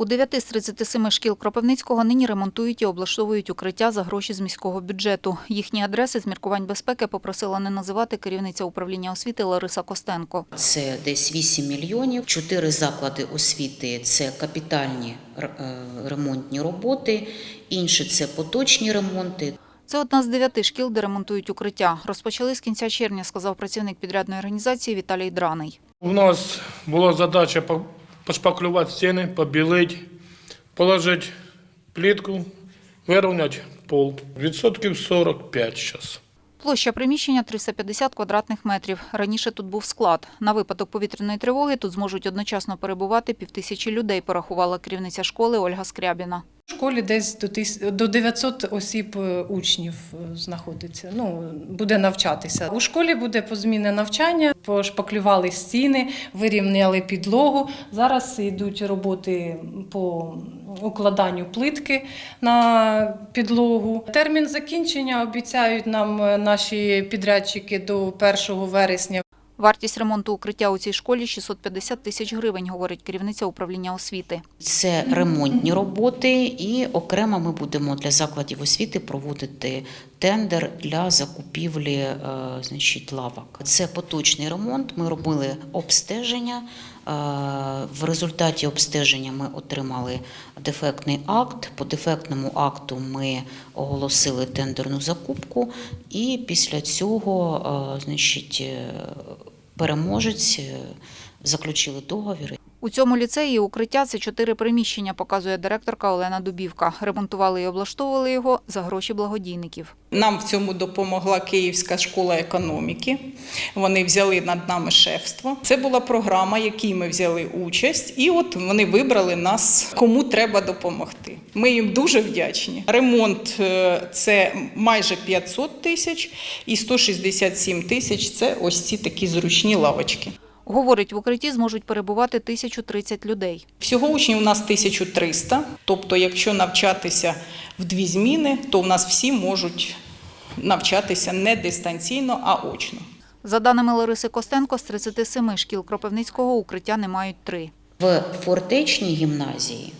У 9 з 37 шкіл Кропивницького нині ремонтують і облаштовують укриття за гроші з міського бюджету. Їхні адреси з міркувань безпеки попросила не називати керівниця управління освіти Лариса Костенко. Це десь 8 мільйонів. Чотири заклади освіти це капітальні е, ремонтні роботи, інші це поточні ремонти. Це одна з дев'яти шкіл, де ремонтують укриття. Розпочали з кінця червня, сказав працівник підрядної організації Віталій Драний. У нас була задача по- пошпаклювати стіни, побілити, положити плітку, вирівняти пол. Відсотків 45 зараз. Площа приміщення 350 квадратних метрів. Раніше тут був склад. На випадок повітряної тривоги тут зможуть одночасно перебувати півтисячі людей, порахувала керівниця школи Ольга Скрябіна. Школі десь до 900 осіб е, учнів е, знаходиться. Ну буде навчатися. У школі буде позмінне навчання. Пошпаклювали стіни, вирівняли підлогу. Зараз йдуть роботи по укладанню плитки на підлогу. Термін закінчення обіцяють нам е, наші підрядчики до 1 вересня. Вартість ремонту укриття у цій школі 650 тисяч гривень, говорить керівниця управління освіти. Це ремонтні роботи, і окремо ми будемо для закладів освіти проводити тендер для закупівлі е, значить, лавок. Це поточний ремонт. Ми робили обстеження. Е, В результаті обстеження ми отримали дефектний акт. По дефектному акту ми оголосили тендерну закупку, і після цього, е, значить, переможець е, заключили договір. У цьому ліцеї укриття це чотири приміщення, показує директорка Олена Дубівка. Ремонтували і облаштовували його за гроші благодійників. Нам в цьому допомогла Київська школа економіки. Вони взяли над нами шефство. Це була програма, в якій ми взяли участь, і от вони вибрали нас, кому треба допомогти. Ми їм дуже вдячні. Ремонт е, це майже 500 тисяч, і 167 тисяч це ось ці такі зручні лавочки. Говорить, в укритті зможуть перебувати 1030 людей. Всього учнів у нас 1300, тобто, якщо навчатися в дві зміни, то у нас всі можуть навчатися не дистанційно, а очно. За даними Лариси Костенко, з 37 шкіл Кропивницького укриття не мають три. В фортечній гімназії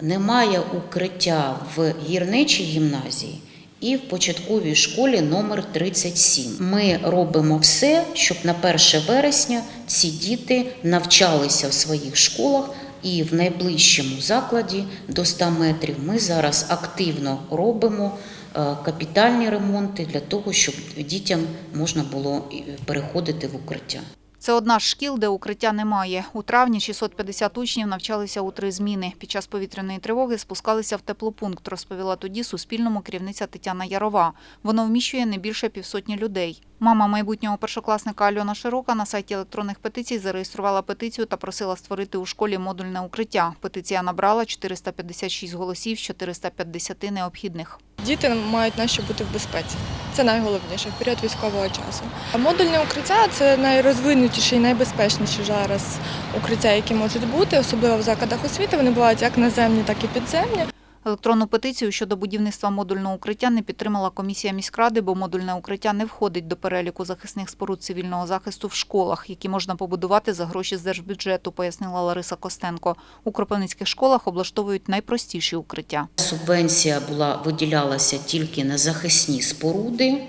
немає укриття в гірничій гімназії і в початковій школі номер 37. Ми робимо все, щоб на 1 вересня ці діти навчалися в своїх школах. І в найближчому закладі до 100 метрів ми зараз активно робимо е, капітальні ремонти для того, щоб дітям можна було е, переходити в укриття. Це одна з шкіл, де укриття немає. У травні 650 учнів навчалися у три зміни. Під час повітряної тривоги спускалися в теплопункт, розповіла тоді Суспільному керівниця Тетяна Ярова. Воно вміщує не більше півсотні людей. Мама майбутнього першокласника Альона Широка на сайті електронних петицій зареєструвала петицію та просила створити у школі модульне укриття. Петиція набрала 456 голосів з 450 необхідних. Діти мають наші бути в безпеці. Це найголовніше в період військового часу. Модульне укриття це найрозвинутіші і найбезпечніші зараз укриття, які можуть бути, особливо в закладах освіти. Вони бувають як наземні, так і підземні. Електронну петицію щодо будівництва модульного укриття не підтримала комісія міськради, бо модульне укриття не входить до переліку захисних споруд цивільного захисту в школах, які можна побудувати за гроші з держбюджету, пояснила Лариса Костенко. У кропивницьких школах облаштовують найпростіші укриття. Субвенція була виділялася тільки на захисні споруди.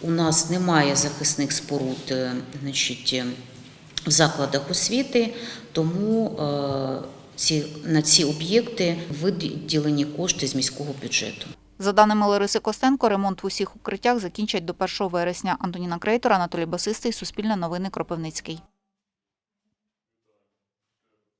У нас немає захисних споруд е, значить, е, в закладах освіти, тому е, ці, на ці об'єкти виділені кошти з міського бюджету. За даними Лариси Костенко, ремонт в усіх укриттях закінчать до 1 вересня. Антоніна Крейтор, Анатолій Басистий, Суспільне новини Кропивницький.